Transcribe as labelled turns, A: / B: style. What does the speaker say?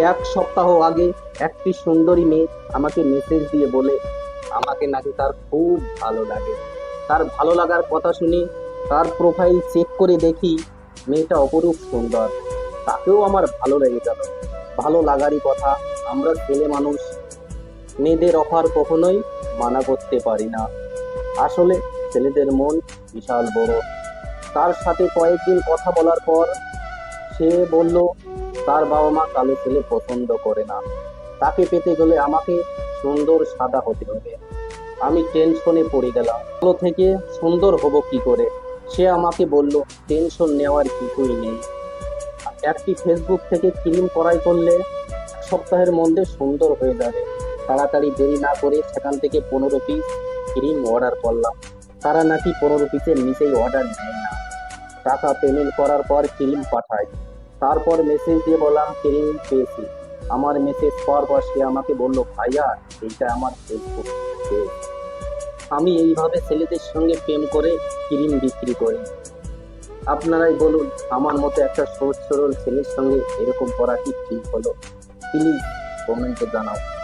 A: এক সপ্তাহ আগে একটি সুন্দরী মেয়ে আমাকে মেসেজ দিয়ে বলে, আমাকে নাকি তার খুব ভালো লাগে। তার ভালো লাগার কথা শুনে তার প্রোফাইল চেক করে দেখি মেয়েটা অপরূপ সুন্দর। তাকেও আমার ভালো লেগে গেল। ভালো লাগারই কথা, আমরা ছেলে মানুষ। মেয়েদের অফার কখনোই মানা করতে পারি না। আসলে ছেলেদের মন বিশাল বড়। তার সাথে কয়েকদিন কথা বলার পর সে বলল তার বাবা মা কালো ছেলে পছন্দ করে না। তাকে পেতে গেলে আমাকে সুন্দর সাদা হতে হবে। আমি টেনশনে পড়ে গেলাম। ভালো থেকে সুন্দর হব কি করে? সে আমাকে বলল, টেনশন নেওয়ার কিছুই নেই। একটি ফেসবুক থেকে ক্রিম করাই করলে সপ্তাহের মধ্যে সুন্দর হয়ে যাবে। তাড়াতাড়ি দেরি না করে সেখান থেকে পনেরো পিস ক্রিম অর্ডার করলাম। তারা নাকি পনেরো পিসের নিচেই অর্ডার নেয় না। টাকা পেমেন্ট করার পর ক্রিম পাঠায়। তারপর মেসেজ দিয়ে বললাম ট্রেনিং পেয়েছি আমার মেসেজ পাওয়ার পর সে আমাকে বলল, ভাইয়া, এইটা আমার ফেসবুক পেজ আমি এইভাবে ছেলেদের সঙ্গে প্রেম করে ক্রিম বিক্রি করি। আপনারাই বলুন, আমার মতো একটা সহজ সরল ছেলের সঙ্গে এরকম করা কি ঠিক হলো? প্লিজ কমেন্টে জানাও।